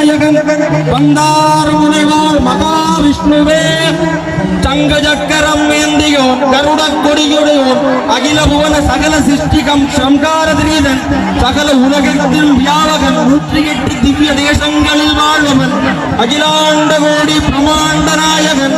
விநாயகன் வந்தார் முனைவாள் மகாவிஷ்ணுவே தங்க சக்கரம் ஏந்தியோன் கருட கொடியுடையோன் அகில புவன சகல சிருஷ்டிகம் சம்கார திரீதன் சகல உலகத்தின் வியாபகன் நூற்றி எட்டு திவ்ய தேசங்களில் வாழ்வன் அகிலாண்ட கோடி பிரமாண்ட நாயகன்.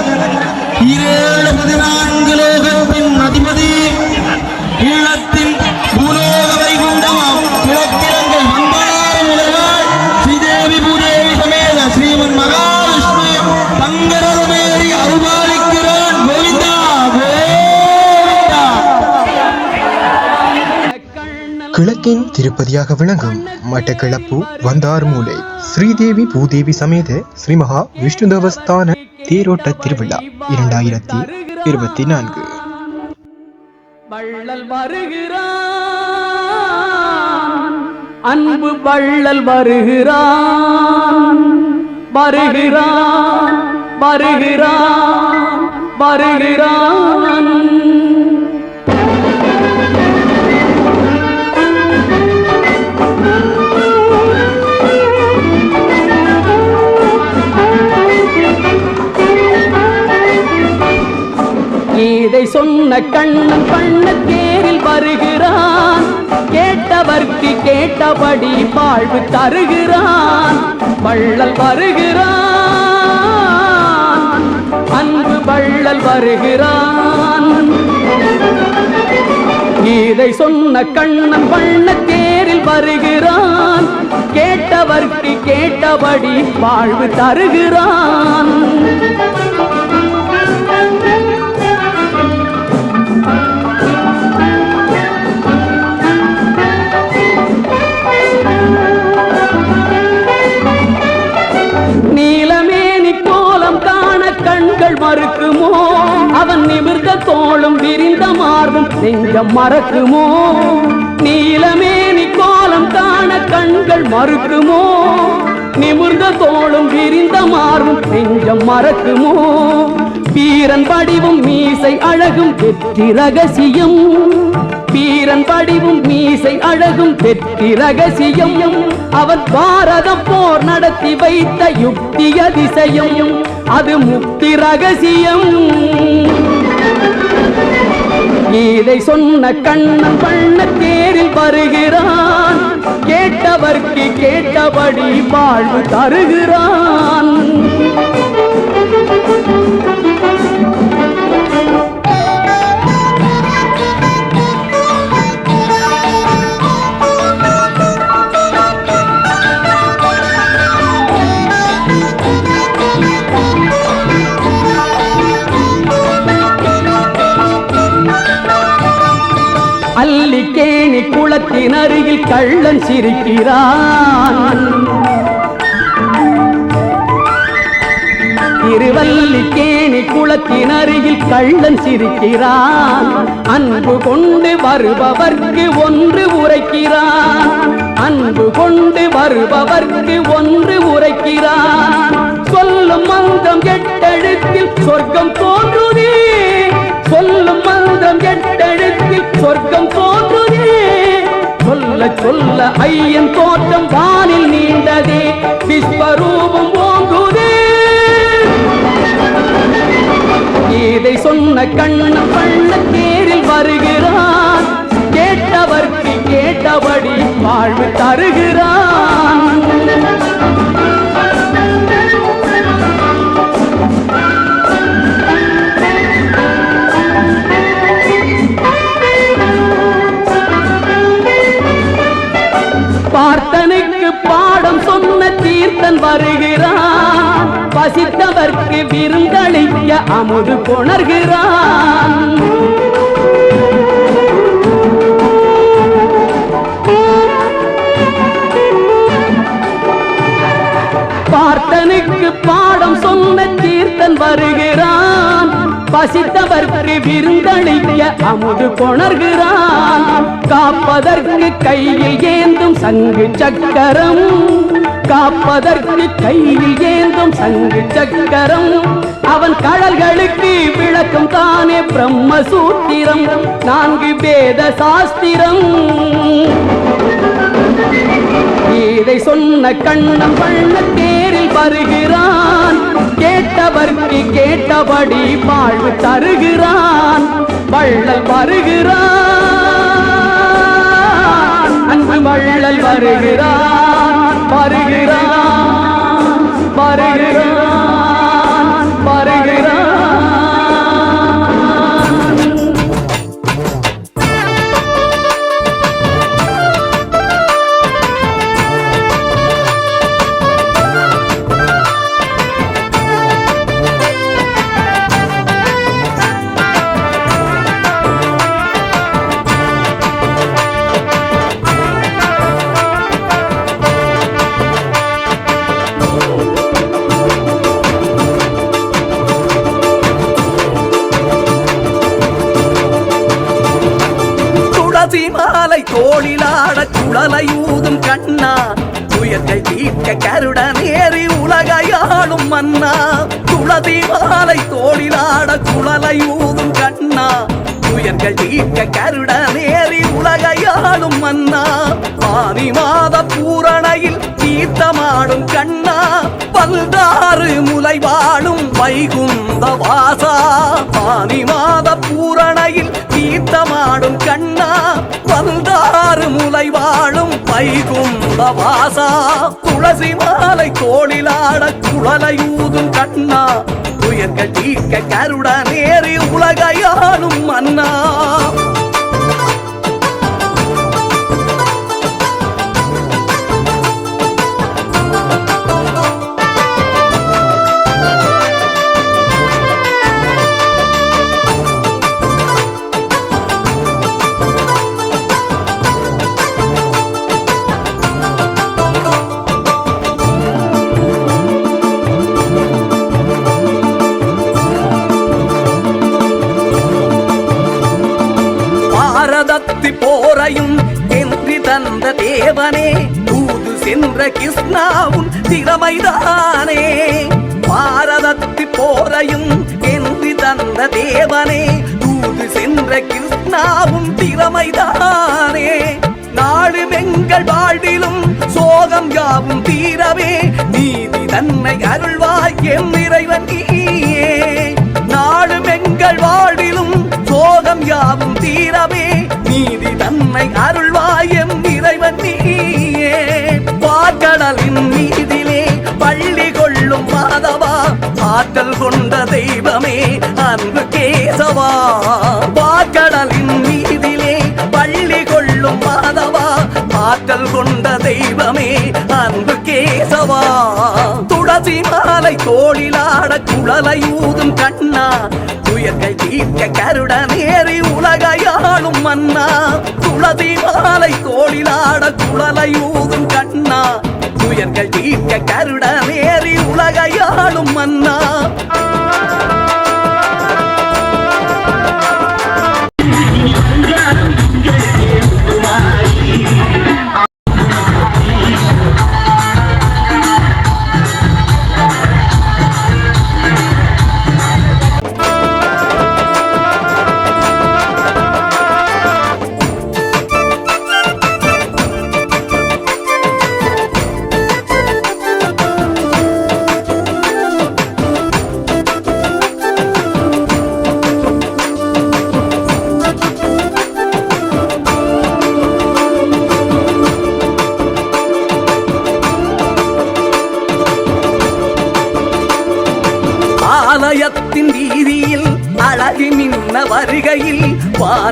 கிழக்கின் திருப்பதியாக விளங்கும் மட்டக்கிளப்பு வந்தார்மூலை ஸ்ரீதேவி பூதேவி சமேத ஸ்ரீ மகா விஷ்ணு தேவஸ்தான தேரோட்ட திருவிழா இரண்டாயிரத்தி இருபத்தி நான்கு. வள்ளல் வருகிறான். அன்பு வள்ளல் வருகிறான். வருகிறான் வருகிறான் வருகிறான். கீதை சொன்ன கண்ணன் பண்ணத்தேரில் வருகிறான். கேட்டவர்க்கு கேட்டபடி வாழ்வு தருகிறான். வள்ளல் வருகிறான். அன்பு வள்ளல் வருகிறான். கீதை சொன்ன கண்ணன் பண்ணத்தேரில் வருகிறான். கேட்டவர்க்கு கேட்டபடி வாழ்வு தருகிறான். நெஞ்சம் மறக்குமோ? நீலமேனி கோலம் காண கண்கள் மறுக்குமோ? நிமிர்ந்த தோளும் விரிந்த மார்பும் நெஞ்சம் மறக்குமோ? வீரன் படிவும் மீசை அழகும் வெற்றி ரகசியம் வீரன் படிவும் மீசை அழகும் வெற்றி ரகசியம் அவர் பாரத போர் நடத்தி வைத்த யுக்தி அதிசயம். அது முக்தி ரகசியம். இதை சொன்ன கண்ணன் பண்ண தேரில் வருகிறான். கேட்டவர்க்கு கேட்டபடி வாழ்வு தருகிறான். குளத்தின் அருகில் கள்ளன் சிரிக்கிறான். திருவல்லிக்கேணி குளத்தின் அருகில் கள்ளன் சிரிக்கிறான். அன்பு கொண்டு வருபவர்க்கு ஒன்று உரைக்கிறான். அன்பு கொண்டு வருபவர்க்கு ஒன்று உரைக்கிறான். சொல்லும் மந்தம் எட்டெழுத்தில் சொர்க்கம் தோன்றுதே. சொல்ல ஐயன் தோற்றம் வானில் நீண்டதே விஸ்வரூபம் ஓங்குதே. இதை சொன்ன கண்ணன் பண்ண தேரில் வருகிறான் கேட்டவர்க்கு கேட்டபடி வாழ்வு தருகிறான். வருகிறான் பசித்தவர்க்கு விருந்தளிக்க அமுது கொணர்கிறான் பார்த்தனுக்கு பாடம் சொன்ன தீர்த்தன் வருகிறான். பசித்தவர்க்கு விருந்தளிக்க அமுது கொணர்கிறான் காப்பதற்கு கையில் ஏந்தும் சங்கு சக்கரம். காப்பதற்கு கையில் ஏந்தும் சங்கு சக்கரம். அவன் கடல்களுக்கு விளக்கம் தானே பிரம்மசூத்திரம். நான்கு வேத சாஸ்திரம். இதை சொன்ன கண்ணம் பண்ண தேரில் வருகிறான். கேட்டவர்க்கு கேட்டபடி வாழ்வு தருகிறான். வள்ளல் வருகிறான். அன்பு வள்ளல் வருகிறான். வருகிறான் துளசி மாலை தோழிலாட குழலை ஊதும் கண்ணா. துயத்தை தீர்க்க கருட நேரி உலகையாளும் மன்னா. துளசி மாலை தோழிலாட குழலை ஊதும் கண்ணா. துயர்கள் தீர்க்க கருட நேரி உலகையாளும் மன்னா. ஆனி மாத பூரணையில் தீர்த்தமாடும் கண்ணா. பல்தாறு முலை வாழும் வைகுந்த வாசா. ஆனி மாத பூரண தீர்த்தமாடும் கண்ணா வந்தாறு முலை வாழும் வைகுந்த வாசா. துளசி மாலை தோளிலாட குழலையூதும் கண்ணா. துயர்கள் தீர்க்க கருட நேரில் உலகையாளும் மன்னா. என்ற சென்ற கிருஷ்ணாவும் திறமைதானே பாரதத்தி போரையும் என்று தந்த தேவனே தூது சென்ற கிருஷ்ணாவும் திறமைதானே நாடு எங்கள் வாழ்விலும் சோகம் யாவும் தீரவே நீதி தன்னை அருள்வாய் என் இறைவன் நீயே. நாடும் எங்கள் வாழ்விலும் சோகம் யாவும் தீரவே நீதி தன்னை அருள் ஆற்றல் கொண்ட தெய்வமே அன்பு கேசவா. பாக்கடலின் மீதிலே பள்ளி கொள்ளும் மாதவா. ஆற்றல் கொண்ட தெய்வமே அன்பு கேசவா. துளசி மாலை தோழிலாட குழலை ஊதும் கண்ணா. துயர்கள் தீர்க்க கருட நேரி உலகையாளும் மன்னா. துளசி மாலை தோழிலாட குழலை ஊதும் கண்ணா. துயர்கள் தீர்க்க கருட நேரி உலகையாளும் மன்னா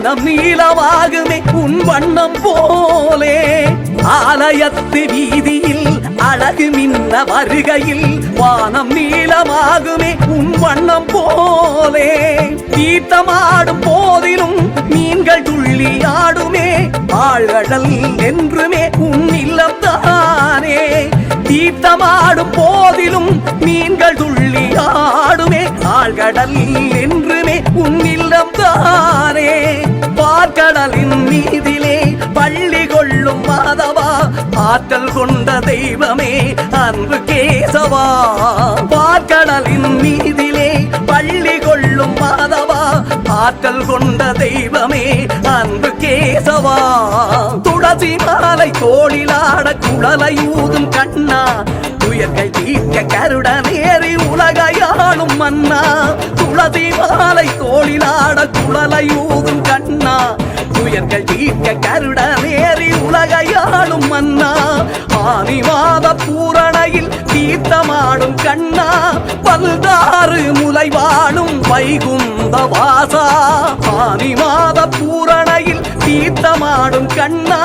வானம் நீளமாகுமே உன் வண்ணம் போலே. ஆலயத்து வீதியில் அழகு மின்ன வருகையில் வானம் நீளமாகுமே உன் வண்ணம் போலே. தீர்த்தமாடும் போதிலும் மீன்கள் துள்ளி ஆடுமே. ஆழ்கடல் என்றுமே உன் இல்லம் தானே தீர்த்தமாடும் போதிலும் மீன்கள் துள்ளி ஆடுமே. ஆழ்கடல் ஆற்றல் கொண்ட தெய்வமே அன்பு கேசவா. பார்க்கடலின் மீதிலே பள்ளி கொள்ளும் மாதவா. ஆற்றல் கொண்ட தெய்வமே அன்பு கேசவா. துளசி மாலை கோழிலாட குழலை ஊதும் கண்ணா. துயர்கள் தீர்க்க கருட நேரி உலகையாளும் மன்னா. துளசி மாலை கோழிலாட குழலை ஊதும் கண்ணா. துயர்கள் தீர்க்க கருட நேரி உலகையாளும் மன்னா. ஆனி பூரணையில் தீர்த்தமாடும் கண்ணா. பல்தாறு முலைவாழும் வைகுந்த வாசா. ஆனி பூரணையில் தீர்த்தமாடும் கண்ணா.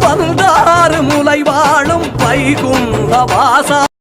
பல்தாறு முலைவாழும் வைகுந்த வாசா.